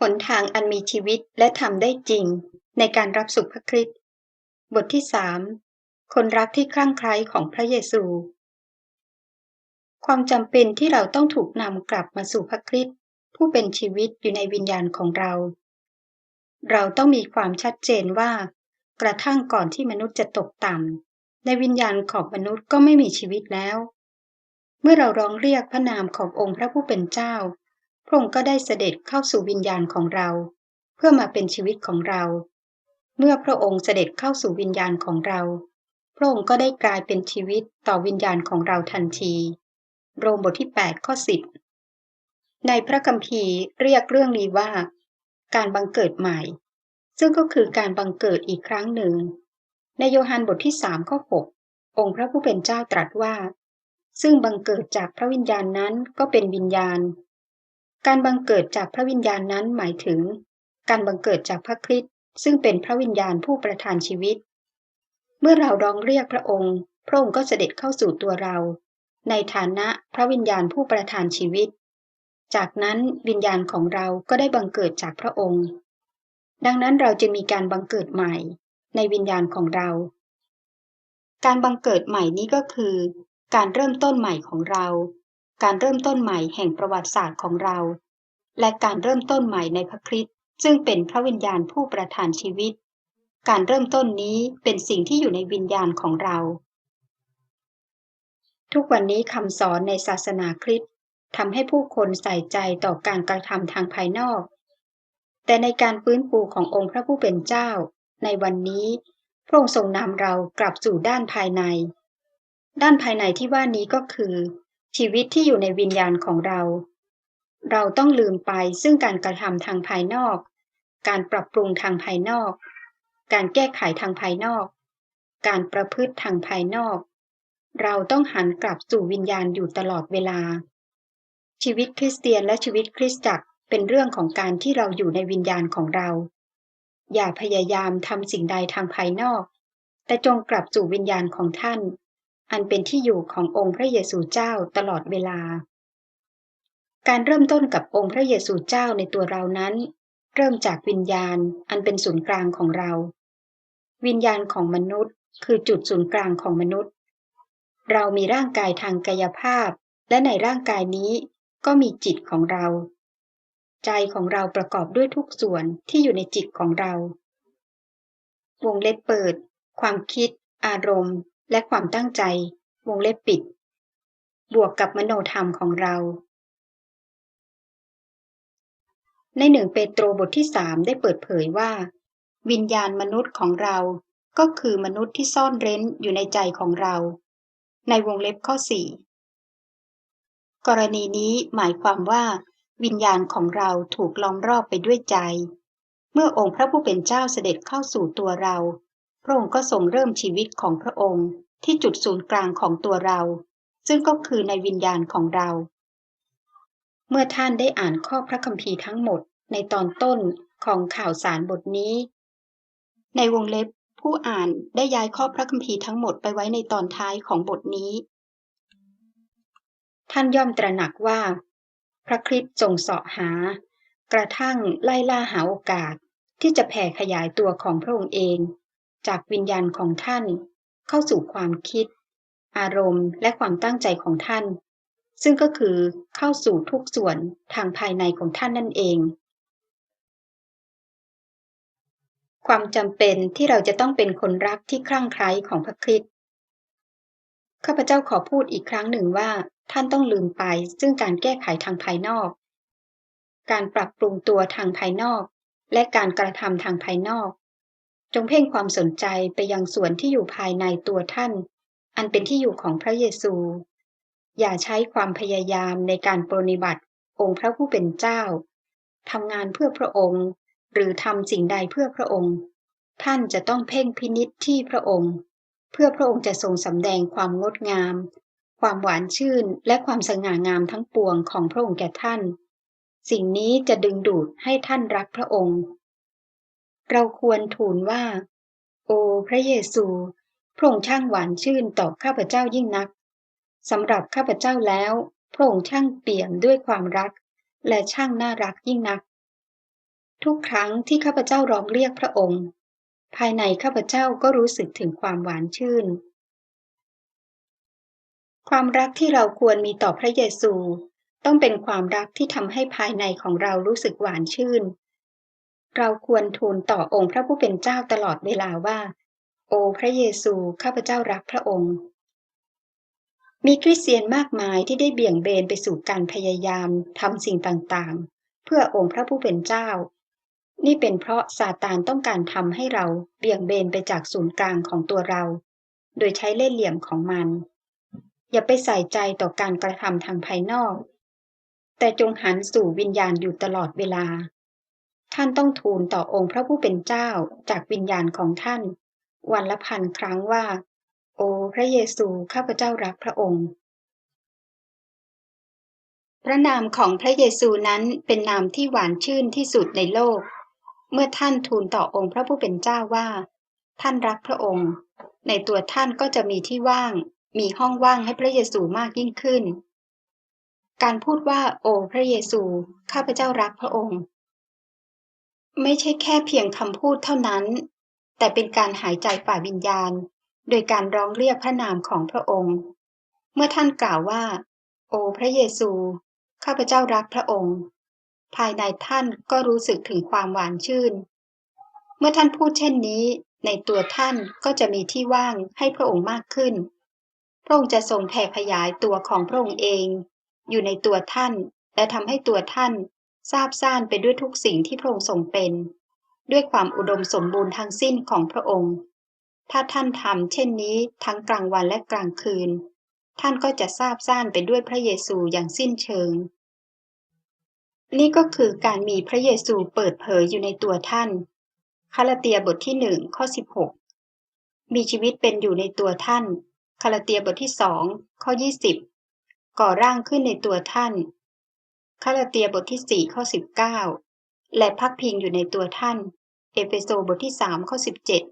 หนทางอันมีชีวิตและทำได้จริง ในการรับสุขพระคริสต์บทที่สามคนรักที่คลั่งไคล้ของพระเยซู ความจำเป็นที่เราต้องถูกนำกลับมาสู่พระคริสต์ผู้เป็นชีวิตอยู่ในวิญญาณของเรา เราต้องมีความชัดเจนว่า กระทั่งก่อนที่มนุษย์จะตกต่ำในวิญญาณของมนุษย์ก็ไม่มีชีวิตแล้ว เมื่อเราร้องเรียกพระนามขององค์พระผู้เป็นเจ้า พระองค์ก็ได้เสด็จเข้าสู่วิญญาณของเรา เพื่อมาเป็นชีวิตของเรา เมื่อพระองค์เสด็จเข้าสู่วิญญาณของเรา พระองค์ก็ได้กลายเป็นชีวิตต่อวิญญาณของเราทันที โรมบทที่8ข้อ10 ในพระคัมภีร์เรียกเรื่องนี้ว่า การบังเกิดใหม่ ซึ่งก็คือการบังเกิดอีกครั้งหนึ่ง ในโยฮันบทที่3ข้อ6องค์พระผู้เป็นเจ้าตรัสว่า ซึ่งบังเกิดจากพระวิญญาณนั้นก็เป็นวิญญาณ การบังเกิดจากพระวิญญาณนั้นหมายถึง การบังเกิดจากพระคริสต์ซึ่งเป็นพระวิญญาณผู้ประทานชีวิต เมื่อเราร้องเรียกพระองค์ พระองค์ก็เสด็จเข้าสู่ตัวเรา ในฐานะพระวิญญาณผู้ประทานชีวิต จากนั้นวิญญาณของเราก็ได้บังเกิดจากพระองค์ ดังนั้นเราจะมีการบังเกิดใหม่ ในวิญญาณของเรา การบังเกิดใหม่นี้ก็คือ การเริ่มต้นใหม่ของเรา การเริ่มต้นใหม่แห่งประวัติศาสตร์ของเรา และการเริ่มต้นใหม่ในพระคริสต์ซึ่งเป็นพระวิญญาณผู้ประทานชีวิต การเริ่มต้นนี้เป็นสิ่งที่อยู่ในวิญญาณของเรา ทุกวันนี้คำสอนในศาสนาคริสต์ทำให้ผู้คนใส่ใจต่อการกระทำทางภายนอก แต่ในการฟื้นฟูขององค์พระผู้เป็นเจ้า ในวันนี้พระองค์ทรงนำเรากลับสู่ด้านภายใน ด้านภายในที่ว่านี้ก็คือ ชีวิตที่อยู่ในวิญญาณของเรา เราต้องลืมไปซึ่งการกระทำทางภายนอก การปรับปรุงทางภายนอก การแก้ไขทางภายนอก การประพฤติทางภายนอก เราต้องหันกลับสู่วิญญาณอยู่ตลอดเวลา ชีวิตคริสเตียนและชีวิตคริสตจักรเป็นเรื่องของการที่เราอยู่ในวิญญาณของเรา อย่าพยายามทำสิ่งใดทางภายนอก แต่จงกลับสู่วิญญาณของท่าน อันเป็นที่อยู่ขององค์พระเยซูเจ้าตลอดเวลา การเริ่มต้นกับองค์พระเยซูเจ้าในตัวเรานั้น เริ่มจากวิญญาณอันเป็นศูนย์กลางของเรา วิญญาณของมนุษย์ คือจุดศูนย์กลางของมนุษย์ เรามีร่างกายทางกายภาพ และในร่างกายนี้ก็มีจิตของเรา ใจของเราประกอบด้วยทุกส่วนที่อยู่ในจิตของเรา วงเล็บเปิด ความคิด อารมณ์ และความตั้งใจ วงเล็บปิด บวกกับมโนธรรมของเรา ในหนึ่งเปโตรบทที่สามได้เปิดเผยว่า วิญญาณมนุษย์ของเราก็คือมนุษย์ที่ซ่อนเร้นอยู่ในใจของเรา ในวงเล็บข้อสี่กรณีนี้หมายความว่า วิญญาณของเราถูกล้อมรอบไปด้วยใจ เมื่อองค์พระผู้เป็นเจ้าเสด็จเข้าสู่ตัวเรา ระองค์ก็ทรงเริ่มชีวิตของพระองค์ที่จุดศูนย์กลางของตัวเรา ซึ่งก็คือในวิญญาณของเรา เมื่อท่านได้อ่านข้อพระคัมภีร์ทั้งหมดในตอนต้นของข่าวสารบทนี้ ในวงเล็บผู้อ่านได้ย้ายข้อพระคัมภีร์ทั้งหมดไปไว้ในตอนท้ายของบทนี้ ท่านย่อมตระหนักว่า พระคริสต์ทรงเสาะหา กระทั่งไล่ล่าหาโอกาสที่จะแผ่ขยายตัวของพระองค์เอง จากวิญญาณของท่าน เข้าสู่ความคิด อารมณ์และความตั้งใจของท่าน ซึ่งก็คือเข้าสู่ทุกส่วนทางภายในของท่านนั่นเอง ความจำเป็นที่เราจะต้องเป็นคนรักที่คลั่งไคล้ของพระคริสต์ข้าพเจ้าขอพูดอีกครั้งหนึ่งว่า ท่านต้องลืมไป ซึ่งการแก้ไขทางภายนอก การปรับปรุงตัวทางภายนอก และการกระทำทางภายนอก จงเพ่งความสนใจไปยังส่วนที่อยู่ภายในตัวท่าน อันเป็นที่อยู่ของพระเยซู อย่าใช้ความพยายามในการปรนิบัติ องค์พระผู้เป็นเจ้าทำงานเพื่อพระองค์ หรือทำสิ่งใดเพื่อพระองค์ ท่านจะต้องเพ่งพินิษที่พระองค์ เพื่อพระองค์จะทรงสำแดงความงดงาม ความหวานชื่นและความสง่างามทั้งปวงของพระองค์แก่ท่าน สิ่งนี้จะดึงดูดให้ท่านรักพระองค์ เราควรทูลว่า โอพระเยซูพระองค์ช่างหวานชื่นต่อข้าพเจ้ายิ่งนักสำหรับข้าพเจ้าแล้วพระองค์ช่างเปี่ยมด้วยความรัก และช่างน่ารักยิ่งนัก ทุกครั้งที่ข้าพเจ้าร้องเรียกพระองค์ ภายในข้าพเจ้าก็รู้สึกถึงความหวานชื่น ความรักที่เราควรมีต่อพระเยซู ต้องเป็นความรักที่ทำให้ภายในของเรารู้สึกหวานชื่น เราควรทูลต่อองค์พระผู้เป็นเจ้าตลอดเวลาว่า โอพระเยซูข้าพเจ้ารักพระองค์ มีคริสเตียนมากมายที่ได้เบี่ยงเบนไปสู่การพยายามทำสิ่งต่างๆ เพื่อองค์พระผู้เป็นเจ้า นี่เป็นเพราะซาตานต้องการทำให้เราเบี่ยงเบนไปจากศูนย์กลางของตัวเรา โดยใช้เล่ห์เหลี่ยมของมัน อย่าไปใส่ใจต่อการกระทำทางภายนอก แต่จงหันสู่วิญญาณอยู่ตลอดเวลา ท่านต้องทูลต่อองค์พระผู้เป็นเจ้าจากวิญญาณของท่าน วันละพันครั้งว่า โอ้พระเยซูข้าพเจ้ารักพระองค์ พระนามของพระเยซูนั้นเป็นนามที่หวานชื่นที่สุดในโลก เมื่อท่านทูลต่อองค์พระผู้เป็นเจ้าว่า ท่านรักพระองค์ ในตัวท่านก็จะมีที่ว่าง มีห้องว่างให้พระเยซูมากยิ่งขึ้น การพูดว่า โอ้พระเยซูข้าพเจ้ารักพระองค์ ไม่ใช่แค่เพียงคำพูดเท่านั้น แต่เป็นการหายใจฝ่ายวิญญาณ โดยการร้องเรียกพระนามของพระองค์ เมื่อท่านกล่าวว่า โอ้พระเยซู ข้าพเจ้ารักพระองค์ ภายในท่านก็รู้สึกถึงความหวานชื่น เมื่อท่านพูดเช่นนี้ ในตัวท่านก็จะมีที่ว่างให้พระองค์มากขึ้น พระองค์จะทรงแผ่ขยายตัวของพระองค์เอง อยู่ในตัวท่านและทำให้ตัวท่าน ทราบซ่านไปด้วยทุกสิ่งที่พระองค์ทรงเป็น ด้วยความอุดมสมบูรณ์ทั้งสิ้นของพระองค์ ถ้าท่านทำเช่นนี้ทั้งกลางวันและกลางคืน ท่านก็จะทราบซ่านไปด้วยพระเยซูอย่างสิ้นเชิง นี่ก็คือการมีพระเยซูเปิดเผยอยู่ในตัวท่านคาลาเตียบทที่หนึ่งข้อสิบหกมีชีวิตเป็นอยู่ในตัวท่าน คาลาเตียบทที่สองข้อยี่สิบก่อร่างขึ้นในตัวท่าน คาลาเตียบทที่สี่ข้อสิบเก้าและพักพิงอยู่ในตัวท่าน เอเฟโซบทที่สามข้อสิบเจ็ด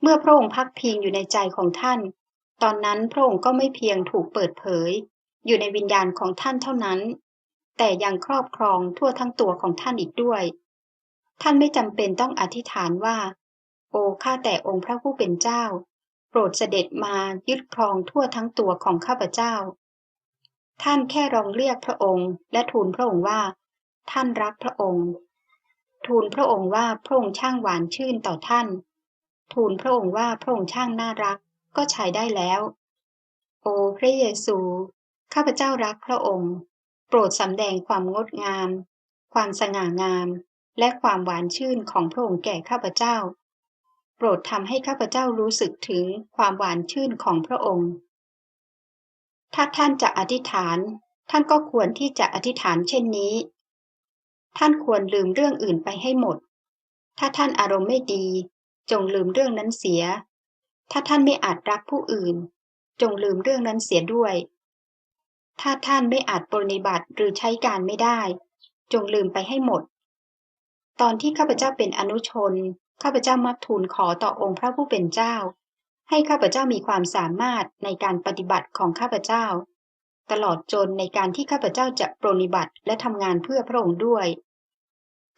เมื่อพระองค์พักพิงอยู่ในใจของท่าน ตอนนั้นพระองค์ก็ไม่เพียงถูกเปิดเผย อยู่ในวิญญาณของท่านเท่านั้น แต่ยังครอบครองทั่วทั้งตัวของท่านอีกด้วย ท่านไม่จำเป็นต้องอธิษฐานว่า โอ้ข้าแต่องค์พระผู้เป็นเจ้า โปรดเสด็จมายึดครองทั่วทั้งตัวของข้าพเจ้า ท่านแค่ร้องเรียกพระองค์ และทูลพระองค์ว่า ท่านรักพระองค์ ทูลพระองค์ว่าพระองค์ช่างหวานชื่นต่อท่าน ทูลพระองค์ว่าพระองค์ช่างน่ารักก็ใช้ได้แล้ว โอ้พระเยซู ข้าพเจ้ารักพระองค์ โปรดสำแดงความงดงาม ความสง่างาม และความหวานชื่นของพระองค์แก่ข้าพเจ้า โปรดทำให้ข้าพเจ้ารู้สึกถึงความหวานชื่นของพระองค์ ถ้าท่านจะอธิษฐาน ท่านก็ควรที่จะอธิษฐานเช่นนี้ ท่านควรลืมเรื่องอื่นไปให้หมด ถ้าท่านอารมณ์ไม่ดี จงลืมเรื่องนั้นเสีย ถ้าท่านไม่อาจรักผู้อื่น จงลืมเรื่องนั้นเสียด้วย ถ้าท่านไม่อาจปรนิบัติหรือใช้การไม่ได้ จงลืมไปให้หมด ตอนที่ข้าพเจ้าเป็นอนุชนข้าพเจ้ามักทูลขอต่อองค์พระผู้เป็นเจ้า ให้ข้าพเจ้ามีความสามารถในการปฏิบัติของข้าพเจ้า ตลอดจนในการที่ข้าพเจ้าจะปรนิบัติและทำงานเพื่อพระองค์ด้วย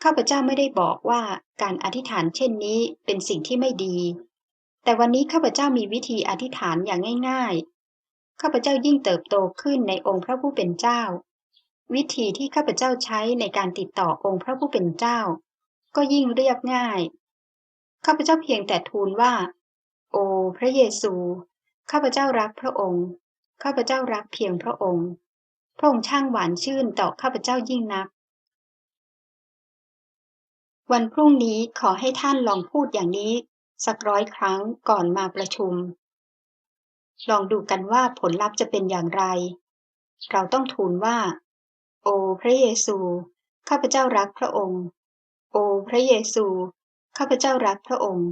ข้าพเจ้าไม่ได้บอกว่าการอธิษฐานเช่นนี้เป็นสิ่งที่ไม่ดี แต่วันนี้ข้าพเจ้ามีวิธีอธิษฐานอย่างง่ายข้าพเจ้ายิ่งเติบโตขึ้นในองค์พระผู้เป็นเจ้า วิธีที่ข้าพเจ้าใช้ในการติดต่อองค์พระผู้เป็นเจ้า ก็ยิ่งเรียบง่าย ข้าพเจ้าเพียงแต่ทูลว่า โอ้พระเยซู ข้าพเจ้ารักพระองค์ ข้าพเจ้ารักเพียงพระองค์ พระองค์ช่างหวานชื่นต่อข้าพเจ้ายิ่งนัก วันพรุ่งนี้ขอให้ท่านลองพูดอย่างนี้ สักร้อยครั้งก่อนมาประชุม ลองดูกันว่าผลลัพธ์จะเป็นอย่างไร เราต้องทูลว่า โอ้พระเยซู ข้าพเจ้ารักพระองค์ โอ้พระเยซู ข้าพเจ้ารักพระองค์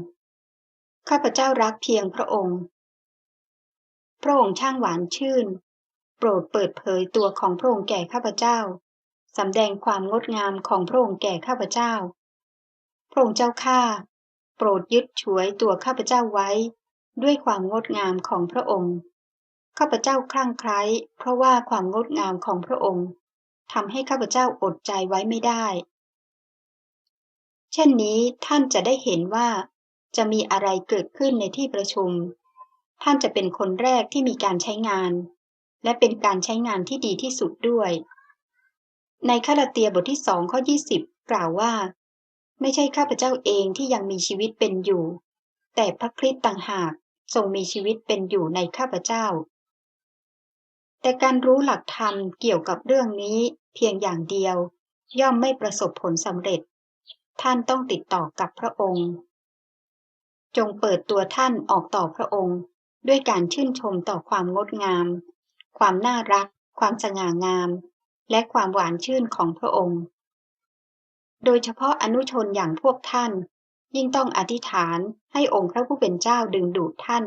ข้าพเจ้ารักเพียงพระองค์ พระองค์ช่างหวานชื่น โปรดเปิดเผยตัวของพระองค์แก่ข้าพเจ้าสำแดงความงดงามของพระองค์แก่ข้าพเจ้า พระองค์เจ้าข้าโปรดยึดฉวยตัวข้าพเจ้าไว้ ด้วยความงดงามของพระองค์ ข้าพเจ้าคลั่งไคล้เพราะว่าความงดงามของพระองค์ทำให้ข้าพเจ้าอดใจไว้ไม่ได้ เช่นนี้ท่านจะได้เห็นว่า จะมีอะไรเกิดขึ้นในที่ประชุม ท่านจะเป็นคนแรกที่มีการใช้งาน และเป็นการใช้งานที่ดีที่สุดด้วย ในคาลาเตียบทที่สองข้อ20 กล่าวว่า ไม่ใช่ข้าพเจ้าเองที่ยังมีชีวิตเป็นอยู่ แต่พระคริสต์ต่างหากทรงมีชีวิตเป็นอยู่ในข้าพเจ้า แต่การรู้หลักธรรมเกี่ยวกับเรื่องนี้เพียงอย่างเดียว ย่อมไม่ประสบผลสำเร็จ ท่านต้องติดต่อกับพระองค์ จงเปิดตัวท่านออกต่อพระองค์ ด้วยการชื่นชมต่อความงดงาม ความน่ารัก ความสง่างาม และความหวานชื่นของพระองค์ โดยเฉพาะอนุชนอย่างพวกท่าน ยิ่งต้องอธิษฐานให้องค์พระผู้เป็นเจ้าดึงดูดท่าน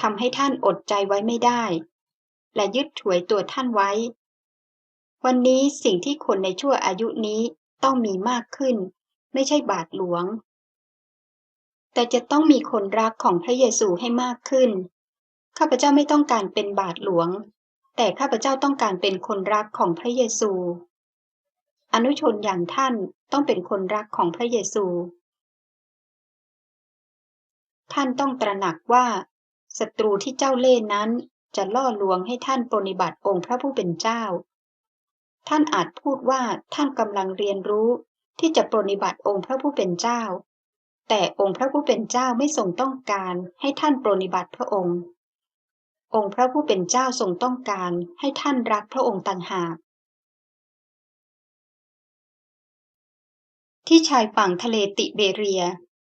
ทำให้ท่านอดใจไว้ไม่ได้ และยึดถวยตัวท่านไว้ วันนี้สิ่งที่คนในชั่วอายุนี้ต้องมีมากขึ้น ไม่ใช่บาทหลวง แต่จะต้องมีคนรักของพระเยซูให้มากขึ้น ข้าพเจ้าไม่ต้องการเป็นบาทหลวง แต่ข้าพเจ้าต้องการเป็นคนรักของพระเยซู อนุชนอย่างท่านต้องเป็นคนรักของพระเยซู ท่านต้องตระหนักว่าศัตรูที่เจ้าเล่ห์นั้นจะล่อลวงให้ท่านปรนิบัติองค์พระผู้เป็นเจ้า ท่านอาจพูดว่าท่านกำลังเรียนรู้ที่จะปรนิบัติองค์พระผู้เป็นเจ้า แต่องค์พระผู้เป็นเจ้าไม่ทรงต้องการให้ท่านปรนิบัติพระองค์ องค์พระผู้เป็นเจ้าทรงต้องการให้ท่านรักพระองค์ต่างหาก ที่ชายฝั่งทะเลติเบเรีย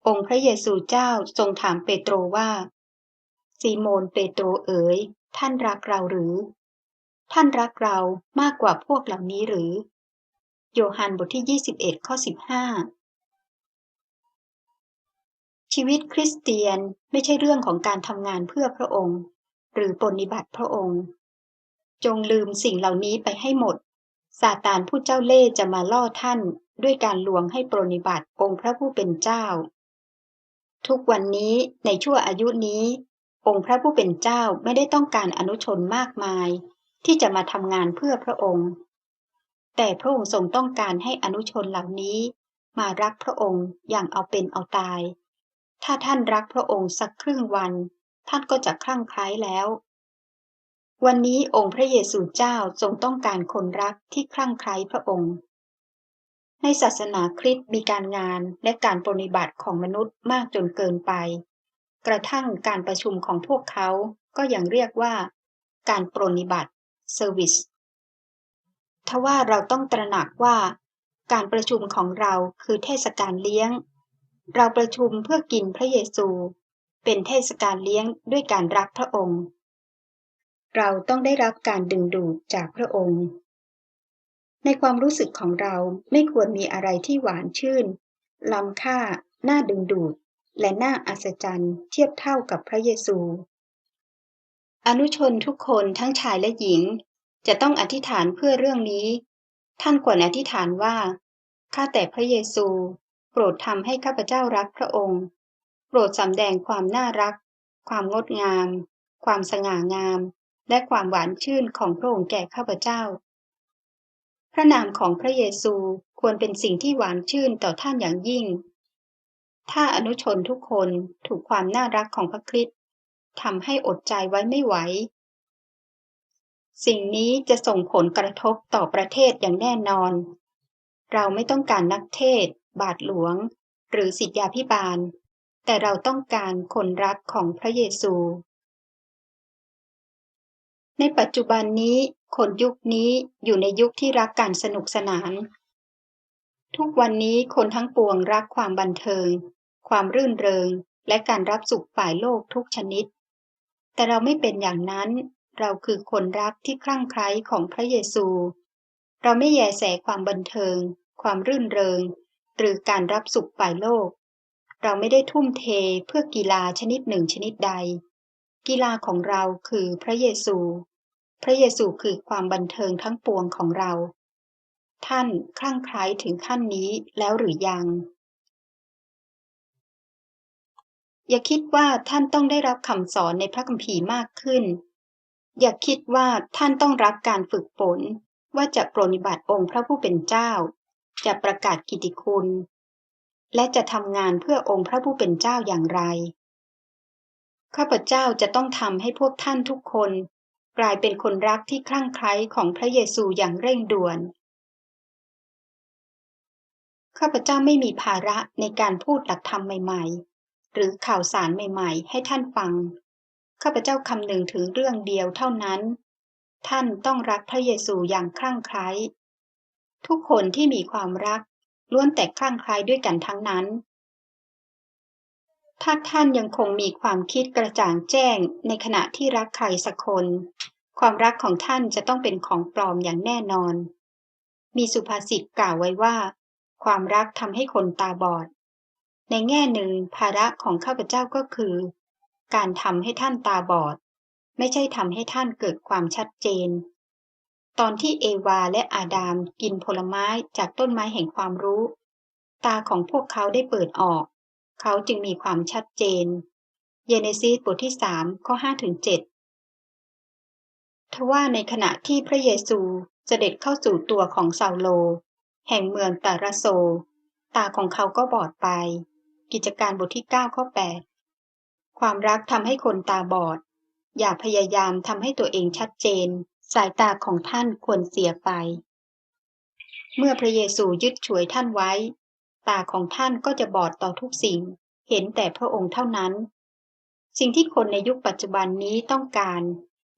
องค์พระเยซูเจ้าทรงถามเปโตรว่า ซีโมนเปโตรเอ๋ย ท่านรักเราหรือ ท่านรักเรามากกว่าพวกเหล่านี้หรือ โยฮันบทที่ 21 ข้อ 15 ชีวิตคริสเตียนไม่ใช่เรื่องของการทำงานเพื่อพระองค์ หรือปฏิบัติพระองค์ จงลืมสิ่งเหล่านี้ไปให้หมดซาตานผู้เจ้าเล่ห์จะมาล่อท่านด้วยการลวงให้ปรนิบัติองค์พระผู้เป็นเจ้า ทุกวันนี้ในชั่วอายุนี้ องค์พระผู้เป็นเจ้าไม่ได้ต้องการอนุชนมากมาย ที่จะมาทำงานเพื่อพระองค์ แต่พระองค์ทรงต้องการให้อนุชนเหล่านี้ มารักพระองค์อย่างเอาเป็นเอาตาย ถ้าท่านรักพระองค์สักครึ่งวัน ท่านก็จะคลั่งไคล้แล้ว วันนี้องค์พระเยซูเจ้าทรงต้องการคนรักที่คลั่งไคล้พระองค์ ในศาสนาคริสต์มีการงานและการปฏิบัติของมนุษย์มากจนเกินไป กระทั่งการประชุมของพวกเขาก็ยังเรียกว่า การปรนิบัติเซอร์วิสทว่าเราต้องตระหนักว่า การประชุมของเราคือเทศกาลเลี้ยง เราประชุมเพื่อกินพระเยซู เป็นเทศกาลเลี้ยงด้วยการรักพระองค์ เราต้องได้รับการดึงดูดจากพระองค์ ในความรู้สึกของเราไม่ควรมีอะไรที่หวานชื่น ล้ำค่า น่าดึงดูด และน่าอัศจรรย์เทียบเท่ากับพระเยซู อนุชนทุกคนทั้งชายและหญิง จะต้องอธิษฐานเพื่อเรื่องนี้ ท่านควรอธิษฐานว่าข้าแต่พระเยซู โปรดทำให้ข้าพเจ้ารักพระองค์ โปรดสำแดงความน่ารัก ความงดงาม ความสง่างาม และความหวานชื่นของพระองค์แก่ข้าพเจ้า พระนามของพระเยซูควรเป็นสิ่งที่หวานชื่นต่อท่านอย่างยิ่ง ถ้าอนุชนทุกคนถูกความน่ารักของพระคริสต์ทำให้อดใจไว้ไม่ไหว สิ่งนี้จะส่งผลกระทบต่อประเทศอย่างแน่นอน เราไม่ต้องการนักเทศ บาทหลวง หรือสิทธยาพิบาล แต่เราต้องการคนรักของพระเยซู ในปัจจุบันนี้คนยุคนี้อยู่ในยุคที่รักการสนุกสนาน ทุกวันนี้คนทั้งปวงรักความบันเทิง ความรื่นเริง และการรับสุขฝ่ายโลกทุกชนิด แต่เราไม่เป็นอย่างนั้น เราคือคนรักที่คลั่งไคล้ของพระเยซู เราไม่แยแสความบันเทิง ความรื่นเริง หรือการรับสุขฝ่ายโลก เราไม่ได้ทุ่มเทเพื่อกีฬาชนิดหนึ่งชนิดใด กีฬาของเราคือพระเยซู พระเยซูคือความบันเทิงทั้งปวงของเรา ท่านคลั่งไคล้ถึงขั้นนี้แล้วหรือยัง อย่าคิดว่าท่านต้องได้รับคำสอนในพระคัมภีร์มากขึ้น อย่าคิดว่าท่านต้องรับการฝึกฝนว่าจะปรนิบัติองค์พระผู้เป็นเจ้า จะประกาศกิติคุณ และจะทำงานเพื่อองค์พระผู้เป็นเจ้าอย่างไร ข้าพเจ้าจะต้องทำให้พวกท่านทุกคน กลายเป็นคนรักที่คลั่งไคล้ของพระเยซูอย่างเร่งด่วน ข้าพเจ้าไม่มีภาระในการพูดหลักธรรมใหม่ ๆ หรือข่าวสารใหม่ ๆ ให้ท่านฟัง ข้าพเจ้าคำนึงถึงเรื่องเดียวเท่านั้น ท่านต้องรักพระเยซูอย่างคลั่งไคล้ ทุกคนที่มีความรักล้วนแต่คลั่งไคล้ด้วยกันทั้งนั้น ถ้าท่านยังคงมีความคิดกระจ่างแจ้งในขณะที่รักใครสักคน ความรักของท่านจะต้องเป็นของปลอมอย่างแน่นอน มีสุภาษิตกล่าวไว้ว่า ความรักทำให้คนตาบอด ในแง่หนึ่งภาระของข้าพเจ้าก็คือ การทำให้ท่านตาบอด ไม่ใช่ทำให้ท่านเกิดความชัดเจน ตอนที่เอวาและอาดามกินผลไม้จากต้นไม้แห่งความรู้ ตาของพวกเขาได้เปิดออก เขาจึงมีความชัดเจน เยเนซีสบทที่สามข้อห้าถึงเจ็ดทว่าในขณะที่พระเยซูเสด็จเข้าสู่ตัวของซาโล แห่งเมืองตาราโซ ตาของเขาก็บอดไป กิจการบทที่9ข้อ8ความรักทำให้คนตาบอด อย่าพยายามทำให้ตัวเองชัดเจน สายตาของท่านควรเสียไป เมื่อพระเยซูยึดฉวยท่านไว้ ตาของท่านก็จะบอดต่อทุกสิ่ง เห็นแต่พระองค์เท่านั้น สิ่งที่คนในยุคปัจจุบันนี้ต้องการ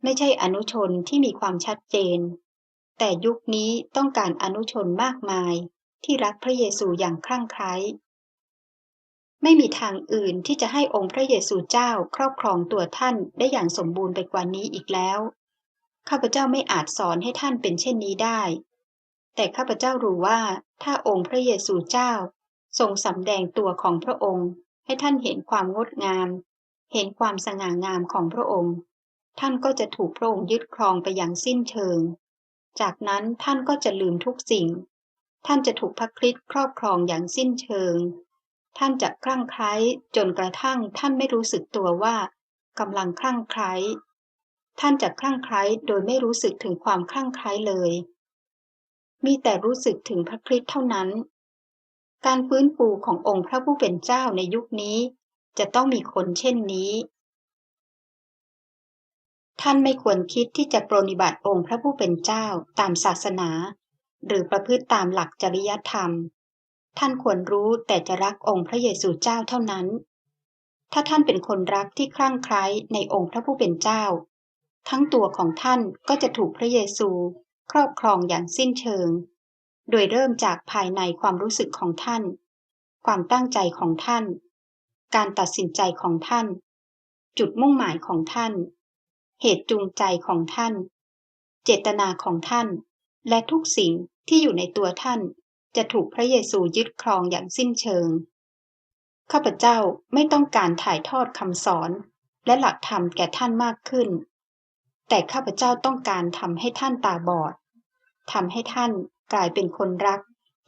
ไม่ใช่อนุชนที่มีความชัดเจน แต่ยุคนี้ต้องการอนุชนมากมาย ที่รักพระเยซูอย่างคลั่งไคล้ไม่มีทางอื่นที่จะให้องค์พระเยซูเจ้าครอบครองตัวท่านได้อย่างสมบูรณ์ไปกว่านี้อีกแล้ว ข้าพเจ้าไม่อาจสอนให้ท่านเป็นเช่นนี้ได้ แต่ข้าพเจ้ารู้ว่าถ้าองค์พระเยซูเจ้า ทรงสำแดงตัวของพระองค์ ให้ท่านเห็นความงดงาม เห็นความสง่างามของพระองค์ ท่านก็จะถูกพระองค์ยึดครองไปอย่างสิ้นเชิง จากนั้นท่านก็จะลืมทุกสิ่ง ท่านจะถูกพระคริสต์ครอบครองอย่างสิ้นเชิง ท่านจะคลั่งไคล้จนกระทั่งท่านไม่รู้สึกตัวว่ากำลังคลั่งไคล้ ท่านจะคลั่งไคล้โดยไม่รู้สึกถึงความคลั่งไคล้เลย มีแต่รู้สึกถึงพระคริสต์เท่านั้น การฟื้นฟูขององค์พระผู้เป็นเจ้าในยุคนี้ จะต้องมีคนเช่นนี้ ท่านไม่ควรคิดที่จะปรนิบัติองค์พระผู้เป็นเจ้าตามศาสนา หรือประพฤติตามหลักจริยธรรม ท่านควรรู้แต่จะรักองค์พระเยซูเจ้าเท่านั้นถ้าท่านเป็นคนรักที่คลั่งไคล้ในองค์พระผู้เป็นเจ้า ทั้งตัวของท่านก็จะถูกพระเยซู ครอบครองอย่างสิ้นเชิง โดยเริ่มจากภายในความรู้สึกของท่าน ความตั้งใจของท่าน การตัดสินใจของท่าน จุดมุ่งหมายของท่าน เหตุจูงใจของท่าน เจตนาของท่าน และทุกสิ่งที่อยู่ในตัวท่านจะถูกพระเยซูยึดครองอย่างสิ้นเชิง ข้าพเจ้าไม่ต้องการถ่ายทอดคำสอน และหลักธรรมแก่ท่านมากขึ้น แต่ข้าพเจ้าต้องการทำให้ท่านตาบอดทำให้ท่านกลายเป็นคนรัก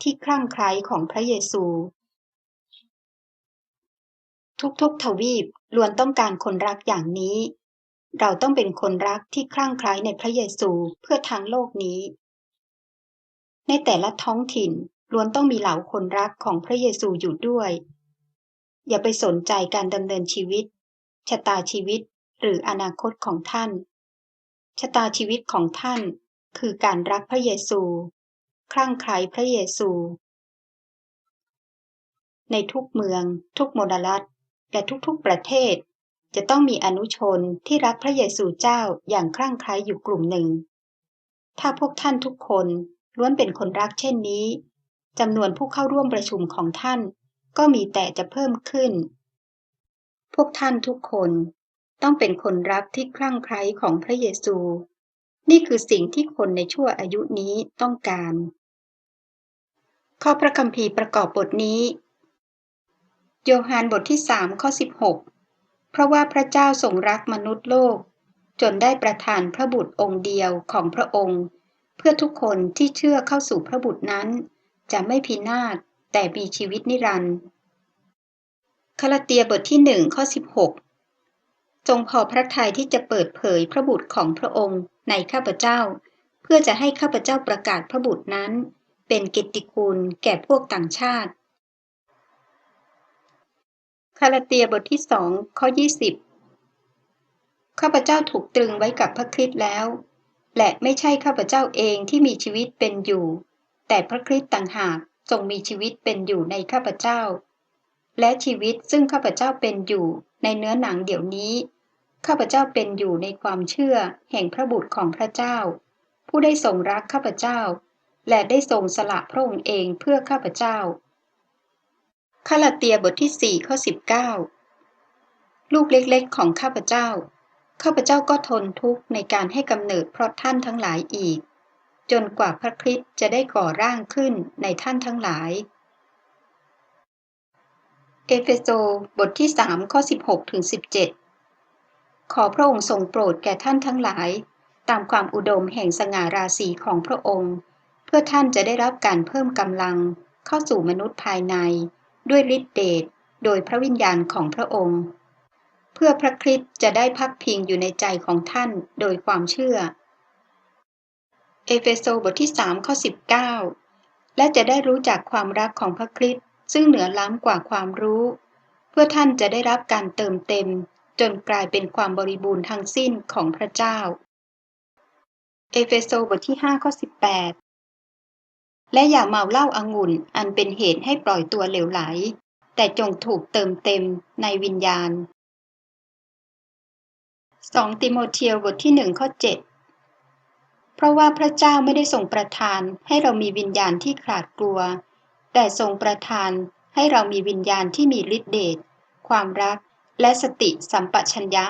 ที่คลั่งไคล้ของพระเยซู ทุกๆทวีปล้วนต้องการคนรักอย่างนี้ เราต้องเป็นคนรักที่คลั่งไคล้ในพระเยซูเพื่อทางโลกนี้ ในแต่ละท้องถิ่นล้วนต้องมีเหล่าคนรักของพระเยซูอยู่ด้วย อย่าไปสนใจการดำเนินชีวิตชะตาชีวิตหรืออนาคตของท่าน ชะตาชีวิตของท่านคือการรักพระเยซู คลั่งไคล้พระเยซู ในทุกเมือง ทุกมลรัฐ และทุกๆประเทศ จะต้องมีอนุชนที่รักพระเยซูเจ้าอย่างคลั่งไคล้อยู่กลุ่มหนึ่ง ถ้าพวกท่านทุกคนล้วนเป็นคนรักเช่นนี้จำนวนผู้เข้าร่วมประชุมของท่าน ก็มีแต่จะเพิ่มขึ้น พวกท่านทุกคน ต้องเป็นคนรักที่คลั่งไคล้ของพระเยซู นี่คือสิ่งที่คนในชั่วอายุนี้ต้องการ ข้อพระคัมภีร์ประกอบบทนี้ โยฮันบทที่สามข้อ 16 เพราะว่าพระเจ้าทรงรักมนุษย์โลก จนได้ประทานพระบุตรองค์เดียวของพระองค์ เพื่อทุกคนที่เชื่อเข้าสู่พระบุตรนั้น จะไม่พินาศแต่มีชีวิตนิรันดร์คาลาเตียบทที่หนึ่งข้อ 16 จงพอพระทัยที่จะเปิดเผยพระบุตรของพระองค์ในข้าพเจ้า เพื่อจะให้ข้าพเจ้าประกาศพระบุตรนั้น เป็นกิตติคุณแก่พวกต่างชาติคาลเตียบทที่สองข้อ 20 ข้าพเจ้าถูกตรึงไว้กับพระคริสต์แล้ว และไม่ใช่ข้าพเจ้าเองที่มีชีวิตเป็นอยู่ แต่พระคริสต์ต่างหากทรงมีชีวิตเป็นอยู่ในข้าพเจ้า และชีวิตซึ่งข้าพเจ้าเป็นอยู่ในเนื้อหนังเดี๋ยวนี้ ข้าพเจ้าเป็นอยู่ในความเชื่อแห่งพระบุตรของพระเจ้า ผู้ได้ทรงรักข้าพเจ้า และได้ทรงสละพระองค์เองเพื่อข้าพเจ้าคาลาเตียบทที่สี่ข้อสิบเก้าลูกเล็กๆ ของข้าพเจ้า ข้าพเจ้าก็ทนทุกข์ในการให้กำเนิดเพราะท่านทั้งหลายอีก จนกว่าพระคริสต์จะได้ก่อร่างขึ้นในท่านทั้งหลาย เอเฟโซบทที่สามข้อสิบหกถึงสิบเจ็ดขอพระองค์ทรงโปรดแก่ท่านทั้งหลาย ตามความอุดมแห่งสง่าราศีของพระองค์ เพื่อท่านจะได้รับการเพิ่มกำลังเข้าสู่มนุษย์ภายใน ด้วยฤทธิเดชโดยพระวิญญาณของพระองค์ เพื่อพระคริสต์จะได้พักพิงอยู่ในใจของท่านโดยความเชื่อ เอเฟโซบทที่3ข้อ19และจะได้รู้จักความรักของพระคริสต์ ซึ่งเหนือล้ำกว่าความรู้ เพื่อท่านจะได้รับการเติมเต็ม จนกลายเป็นความบริบูรณ์ทั้งสิ้นของพระเจ้า เอเฟโซบทที่5ข้อ18 และอย่าเมาเหล้าอางุ่นอันเป็นเหตุให้ปล่อยตัวเหลวไหล แต่จงถูกเติมเต็มในวิญญาณ 2 ติโมเทียบทที่หนึ่งข้อ7เพราะว่าพระเจ้าไม่ได้ทรงประทานให้เรามีวิญญาณที่ขาดกลัว แต่ทรงประทานให้เรามีวิญญาณที่มีฤทธิเดชความรัก และสติสัมปชัญญะ